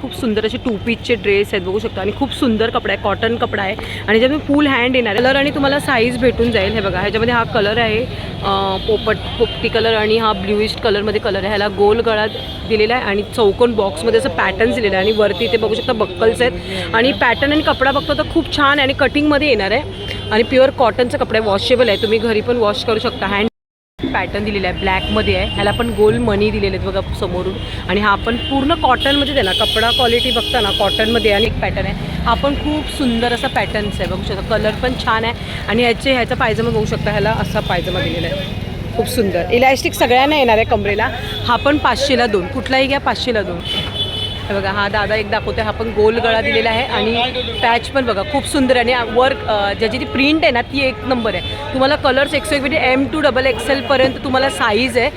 खूप सुंदर असे टू पीचचे ड्रेस आहेत बघू शकता. आणि खूप सुंदर कपडा आहे कॉटन कपडा आहे. आणि ज्यामध्ये फुल हँड येणार कलर आणि तुम्हाला साईज भेटून जाईल हे बघा. ह्याच्यामध्ये हा कलर आहे पोपट पोपटी कलर आणि हा ब्ल्यूइश कलरमध्ये कलर आहे. ह्याला गोल गळा दिलेला आहे आणि चौकोन बॉक्समध्ये असं पॅटर्न्स दिलेलं आहे. आणि वरती ते बघू शकता बक्कल्स आहेत. आणि पॅटर्न आणि कपडा बघतो तर खूप छान आहे आणि कटिंगमध्ये येणार आहे. आणि प्युअर कॉटनचा कपडा आहे वॉशेबल आहे. तुम्ही घरी पण वॉश करू शकता. हँड पॅटर्न दिलेला आहे. ब्लॅकमध्ये आहे. ह्याला पण गोल मनी दिलेले आहेत बघा समोरून. आणि हा आपण पूर्ण कॉटनमध्ये त्याला ना कपडा क्वालिटी बघता ना कॉटनमध्ये आणि एक पॅटर्न आहे. हा पण खूप सुंदर असा पॅटर्न्स आहे. बघू शकता. कलर पण छान आहे. आणि ह्याचे ह्याचा पायजमा बघू शकता. ह्याला असा पायजमा दिलेला आहे. खूप सुंदर. इलॅस्टिक सगळ्यांना येणार आहे कमरेला. हा पण पाचशेला दोन. कुठलाही घ्या पाचशेला दोन. हे बघा हा दादा एक दाखवतोय हा पण गोल गळा दिलेला आहे आणि पॅच पण बघा खूप सुंदर आहे. आणि वर्क ज्याची ती प्रिंट आहे ना ती एक नंबर आहे. तुम्हाला कलर्स एक्सो एक म्हणजे एम टू डबल एक्सेलपर्यंत तुम्हाला साईज आहे.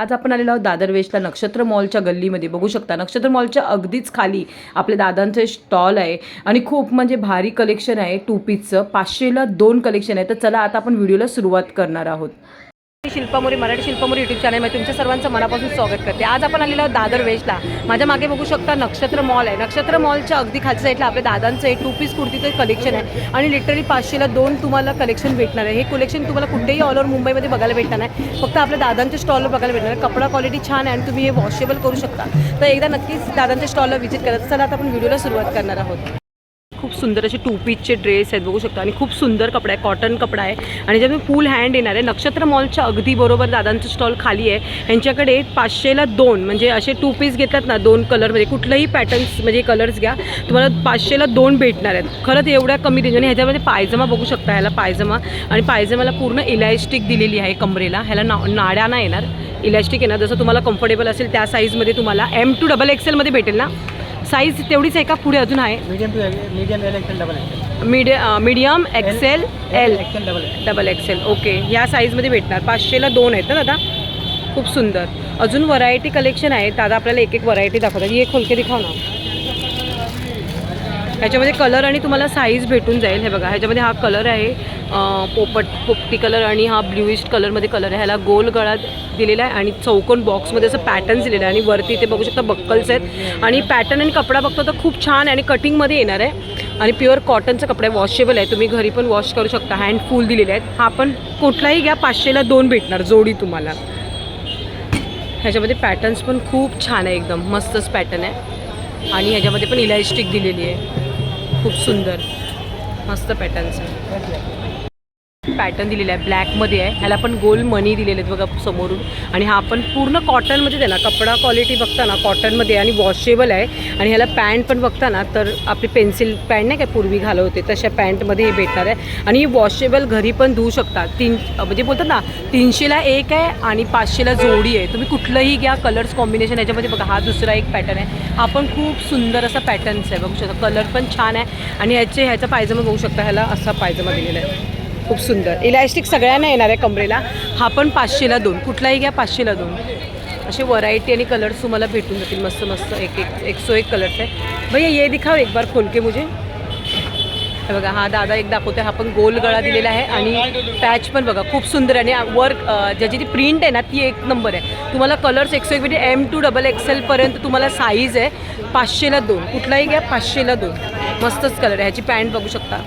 आज आपण आलेलो आहोत दादर वेस्टला नक्षत्र मॉलच्या गल्लीमध्ये. बघू शकता नक्षत्र मॉलच्या अगदीच खाली आपल्या दादांचं स्टॉल आहे. आणि खूप म्हणजे भारी कलेक्शन आहे टू पीसचं पाचशेला दोन कलेक्शन आहे. तर चला आता आपण व्हिडिओला सुरुवात करणार आहोत. शिल्पा मोरे मराठी शिल्पा मोरे युट्यूब चॅनलमध्ये तुमच्या सर्वांचं मनापासून स्वागत करते. आज आपण आलेलो आहोत दादर वेस्टला. माझ्या मागे बघू शकता नक्षत्र मॉल आहे. नक्षत्र मॉलच्या अगदी खालच्या साईडला आपल्या दादांचं एक टू पीस कुर्तीचं कलेक्शन आहे. आणि लिटरली पाचशेला दोन तुम्हाला कलेक्शन भेटणार आहे. हे कलेक्शन तुम्हाला कुठेही ऑल ओव्हर मुंबईमध्ये बघायला भेटणार नाही. फक्त आपल्या दादांच्या स्टॉलवर बघायला भेटणार आहे. कपडा क्वालिटी छान आहे आणि तुम्ही हे वॉशेबल करू शकता. तर एकदा नक्कीच दादांच्या स्टॉलला व्हिजिट करा. चला आता आपण व्हिडिओला सुरुवात करणार आहोत. खूप सुंदर असे टू पीसचे ड्रेस आहेत बघू शकता. आणि खूप सुंदर कपडा आहे कॉटन कपडा आहे. आणि ज्यामध्ये फुल हँड येणार आहे. नक्षत्र मॉलच्या अगदी बरोबर दादांचं स्टॉल खाली आहे. यांच्याकडे पाचशेला दोन म्हणजे असे टू पीस घेतात ना दोन कलरमध्ये कुठलंही पॅटर्न्स म्हणजे कलर्स घ्या. तुम्हाला पाचशेला दोन भेटणार आहेत. खरंच एवढ्या कमी रेंज आणि ह्याच्यामध्ये पायजमा बघू शकता ह्याला पायजमा. आणि पायजमाला पूर्ण इलॅस्टिक दिलेली आहे कमरेला. ह्याला ना नाड्या नाही येणार. इलॅस्टिक येणार. जसं तुम्हाला कम्फर्टेबल असेल त्या साईजमध्ये तुम्हाला एम टू डबल एक्सेलमध्ये भेटेल ना. साईज तेवढीच आहे का पुढे अजून आहे. Medium to medium L XL double XL medium medium XL L XL double XL double XL okay ह्या साईजमध्ये भेटणार. पाचशेला दोन आहेत ना दादा? खूप सुंदर. अजून व्हरायटी कलेक्शन आहे दादा आपल्याला एक एक व्हरायटी दाखवतात. ही एक खोलके दिखाव ना. ह्याच्यामध्ये कलर आणि तुम्हाला साईज भेटून जाईल. हे बघा ह्याच्यामध्ये हा कलर आहे. पोपट पोपटी कलर आणि हा ब्ल्यूइश कलरमध्ये कलर आहे. ह्याला गोल गळा दिलेला आहे आणि चौकोन बॉक्समध्ये असं पॅटर्न्स दिलेलं आहे. आणि वरती ते बघू शकता बक्कल्स आहेत. आणि पॅटर्न आणि कपडा बघतो तर खूप छान आहे आणि कटिंगमध्ये येणार आहे. आणि प्युअर कॉटनचा कपडा आहे. वॉशेबल आहे. तुम्ही घरी पण वॉश करू शकता. हँड फुल दिलेले आहेत. हा पण कुठलाही घ्या. पाचशेला दोन भेटणार. जोडी तुम्हाला. ह्याच्यामध्ये पॅटर्न्स पण खूप छान आहे एकदम. मस्तच पॅटर्न आहे. आणि ह्याच्यामध्ये पण इलास्टिक दिलेली आहे. खूप सुंदर. मस्त पॅटर्न्स आहे. पॅटर्न दिलेला आहे ब्लॅकमध्ये आहे. ह्याला पण गोल मनी दिलेले आहेत बघा समोरून. आणि हा पण पूर्ण कॉटनमध्ये देणार. ना कपडा क्वालिटी बघता ना कॉटनमध्ये आणि वॉशेबल आहे. आणि ह्याला पॅन्ट पण बघता ना तर आपली पेन्सिल पॅन्ट नाही काय पूर्वी घालत होते तशा पॅन्टमध्ये हे भेटणार आहे. आणि ही वॉशेबल घरी पण धुवू शकता. तीन म्हणजे बोलतात ना तीनशेला एक आहे आणि पाचशेला जोडी आहे. तुम्ही कुठलंही घ्या कलर्स कॉम्बिनेशन याच्यामध्ये बघा हा दुसरा एक पॅटर्न आहे. हा पण खूप सुंदर असा पॅटर्न्स आहे बघू शकता. कलर पण छान आहे. आणि ह्याचे ह्याचा पायजमा बघू शकता ह्याला असा पायजमा दिलेला आहे. खूप सुंदर. इलॅस्टिक सगळ्यांना येणार आहे कमरेला. हा पण पाचशेला दोन. कुठलाही घ्या पाचशेला दोन. असे व्हरायटी आणि कलर्स तुम्हाला भेटून जातील. मस्त मस्त. एक एक एक सो एक कलर्स आहे. भैया ये दिखाव एक बार खोल के मुझे. हे बघा हा दादा एक दाखवते हा पण गोल गळा दिलेला आहे आणि पॅच पण बघा खूप सुंदर आणि वर्क ज्याची ती प्रिंट आहे ना ती एक नंबर आहे. तुम्हाला कलर्स एकशे एक म्हणजे एम टू डबल एक्सेलपर्यंत तुम्हाला साईज आहे. पाचशेला दोन. कुठलाही घ्या पाचशेला दोन. मस्तच कलर आहे. ह्याची पॅन्ट बघू शकता.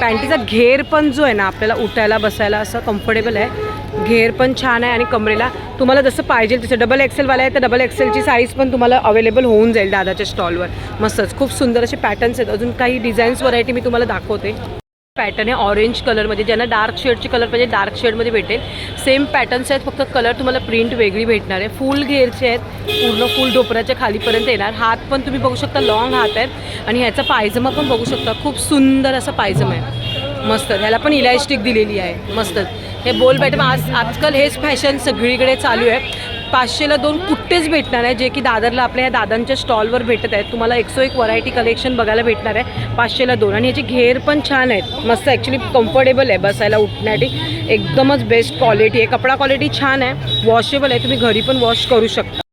पॅन्टीचा घेर पण जो आहे ना आपल्याला उठायला बसायला असं कम्फर्टेबल आहे. घेर पण छान आहे आणि कमरेला तुम्हाला जसं पाहिजे तसं डबल एक्सेलवाला आहे तर डबल एक्सेलची साईज पण तुम्हाला अवेलेबल होऊन जाईल दादाच्या स्टॉलवर मस्तच खूप सुंदर असे पॅटर्न्स आहेत. अजून काही डिझाईन्स व्हरायटी मी तुम्हाला दाखवते. पॅटर्न आहे ऑरेंज कलरमध्ये ज्यांना डार्क शेडचे कलर पाहिजे डार्क शेडमध्ये भेटेल. सेम पॅटर्न्स आहेत फक्त कलर तुम्हाला प्रिंट वेगळी भेटणार आहे. फुल घेरचे आहेत पूर्ण फुल डोपराच्या खालीपर्यंत येणार. हात पण तुम्ही बघू शकता लॉंग हात आहेत. आणि ह्याचा पायजमा पण बघू शकता खूप सुंदर असा पायजमा आहे. मस्त ह्याला पण इलॅस्टिक दिलेली आहे. मस्त. हे बोल बॅटम आज आजकाल हेच फॅशन सगळीकडे चालू आहे. पाचशेला दोन कुठेच भेटणार आहे. जे की दादरला आपल्या या दादांच्या स्टॉलवर भेटत आहेत. तुम्हाला एकसो एक व्हरायटी कलेक्शन बघायला भेटणार आहे. पाचशेला दोन. आणि याचे घेर पण छान आहेत. मस्त ॲक्च्युली कम्फर्टेबल आहे बसायला उठण्यासाठी. एकदमच बेस्ट क्वालिटी आहे. कपडा क्वालिटी छान आहे. वॉशेबल आहे. तुम्ही घरी पण वॉश करू शकता.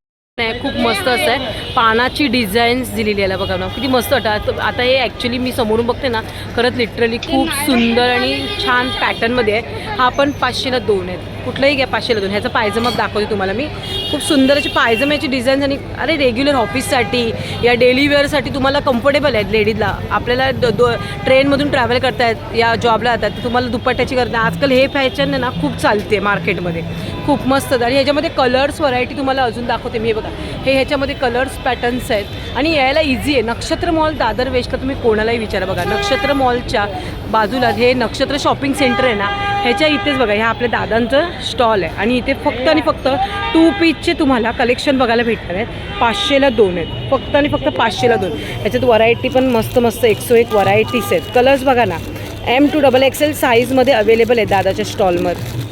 नाही खूप मस्त असं आहे. पानाची डिझाईन्स दिलेली आहे. बघा ना किती मस्त वाटतं. आता हे ॲक्च्युली मी समोरून बघते ना खरंच लिटरली खूप सुंदर आणि छान पॅटर्नमध्ये आहे. हा पण पाचशेला दोन आहेत. कुठलाही घ्या पाचशेला दोन. ह्याचा पायजमा दाखवते तुम्हाला मी. खूप सुंदर अशी पायजम्याची डिझाईन्स आणि अरे रेग्युलर ऑफिससाठी या डेली वेअरसाठी तुम्हाला कम्फर्टेबल आहेत लेडीजला आपल्याला द दो ट्रेनमधून ट्रॅव्हल करतायत या जॉबला जातात तर तुम्हाला दुपट्ट्याची गरज आजकाल हे फॅशन ना खूप चालते मार्केटमध्ये खूप मस्त आणि ह्याच्यामध्ये कलर्स व्हरायटी तुम्हाला अजून दाखवते मी. हे बघा हे ह्याच्यामध्ये कलर्स पॅटर्न्स आहेत. आणि यायला इझी आहे. नक्षत्र मॉल दादर वेस्टला तुम्ही कोणालाही विचारा बघा. नक्षत्र मॉलच्या बाजूला हे नक्षत्र शॉपिंग सेंटर आहे ना ह्याच्या इथेच बघा ह्या आपल्या दादांचं स्टॉल आहे. आणि इथे फक्त आणि फक्त टू पीसचे तुम्हाला कलेक्शन बघायला भेटणार आहेत. पाचशेला दोन आहेत. फक्त आणि फक्त पाचशेला दोन. ह्याच्यात व्हरायटी पण मस्त मस्त एकसो एक व्हरायटीज आहेत. कलर्स बघा ना एम टू डबल एक्सेल साईजमध्ये अवेलेबल आहे दादाच्या स्टॉलमध्ये